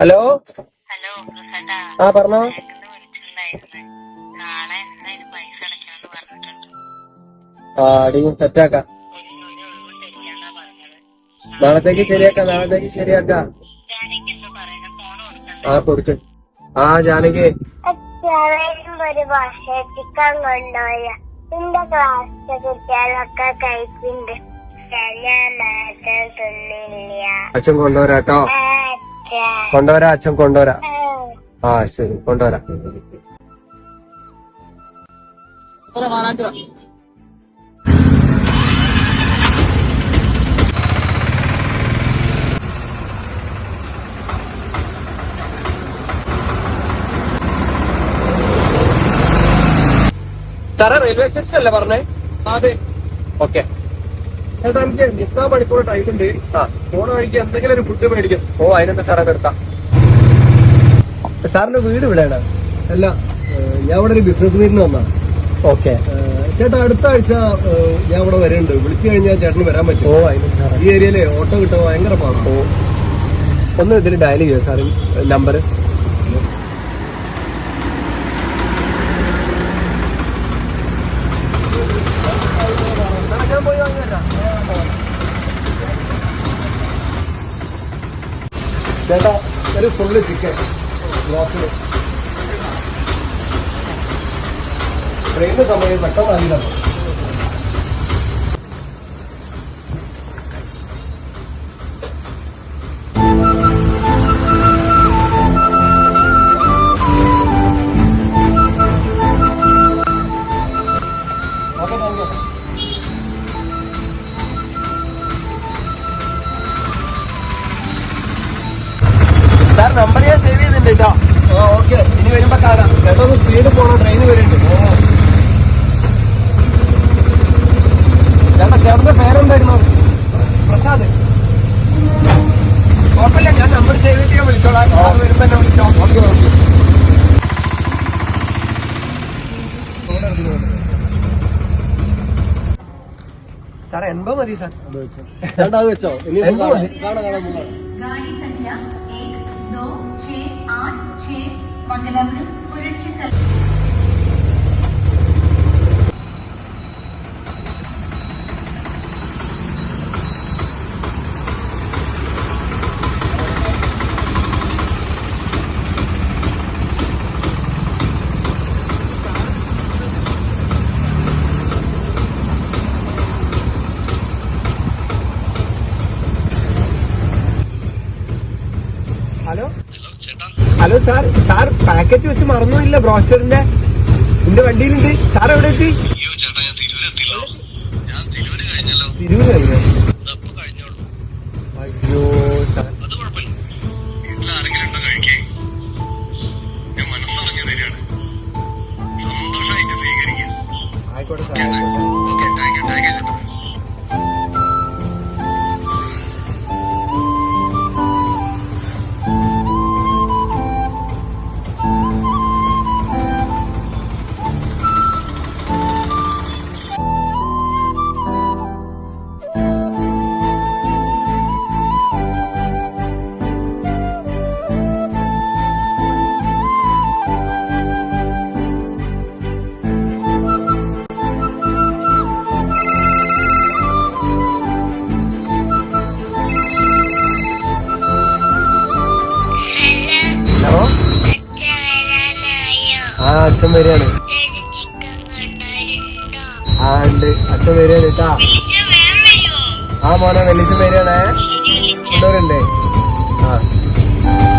Hello? Hello ആ പറഞ്ഞോ. സെറ്റാക്കാം. നാളത്തേക്ക് ശരിയാക്കാം നാളത്തേക്ക് ശരിയാക്കാം. ആ കുറിച്ച് ആ ജാനകി. ഒരു വർഷത്തിക്കാൻ കൊണ്ടുപോയ എന്റെ ക്ലാസ്സിലെ കുട്ടികളൊക്കെ കഴിക്കുന്നുണ്ട് അച്ഛൻ കൊണ്ടുവരാ കേട്ടോ. കൊണ്ടുവരാ അച്ഛൻ കൊണ്ടുവരാ. ആ ശരി കൊണ്ടുവരാ. സാറേ റെയിൽവേ സ്റ്റേഷൻ അല്ലേ പറഞ്ഞേ അതെ. ഓക്കെ. ചേട്ടാ എനിക്ക് മുക്കാൽ മണിക്കൂർ ടൈം ഉണ്ട്. പോണ വഴിക്ക് എന്തെങ്കിലും ഒരു ഫുഡ് മേടിക്കും. ഓ അതിനെന്താ സാറേ നിർത്താം? സാറിന്റെ വീട് ഇവിടെയാണ്. അല്ല ഞാൻ ഇവിടെ ഒരു ബിസിനസ് മീറ്റിന് വന്നാ. ഓക്കെ. ചേട്ടാ അടുത്ത ആഴ്ച ഞാൻ ഇവിടെ വരുന്നുണ്ട്. വിളിച്ചു കഴിഞ്ഞാൽ ചേട്ടന് വരാൻ ഓ പറ്റും അതിനെന്താ ഈ ഏരിയയിലെ ഓട്ടോ കിട്ടാൻ ഭയങ്കര പാടാണ് ഒന്ന് ഇതിൽ ഡയൽ ചെയ്യോ സാറ്? നമ്പർ ചേട്ടാ ഒരു ഫുള്ള് ചിക്കൻ ഗ്ലാസ്സിൽ ട്രെയിനിന്റെ സമയം പെട്ടെന്ന് അറിയില്ല നമ്പർ ഞാൻ സേവ് ചെയ്തിട്ടുണ്ട് കേട്ടോ ഓക്കെ ഇനി വരുമ്പോ കാണാം. ചേട്ടാ ഒന്ന് സ്പീഡ് പോണ ട്രെയിൻ വരുന്നുണ്ട്. ചേട്ടാ ചേട്ടന്റെ പേരെന്തായിരുന്നു? പ്രസാദ്. കുഴപ്പമില്ല ഞാൻ നമ്പർ സേവ് ചെയ്തിട്ട് ഞാൻ വിളിച്ചോളാം. സാർ വരുമ്പോ എന്നെ വിളിച്ചോ. Okay okay. സാർ എൺപത് മതി സാർ. അത് വെച്ചോ? ഇനി മതി? കാണാം കാണാം छः आठ छः Mangalapuram पुरचिकल hello hello sir sir packet വെച്ച് മറന്നുമില്ല ബ്രോസ്റ്ററിന്റെ. എന്റെ വണ്ടിയിലുണ്ട്. സാർ എവിടെ എത്തി തിരൂര് കഴിഞ്ഞോ? അച്ഛൻ വരികയാണ്. ആ ഉണ്ട്. അച്ഛൻ വരികയാണ് കേട്ടാ. ആ മോനെ വെള്ളിച്ചം വരികയാണേ. കൊണ്ടുവരണ്ടേ? ആ.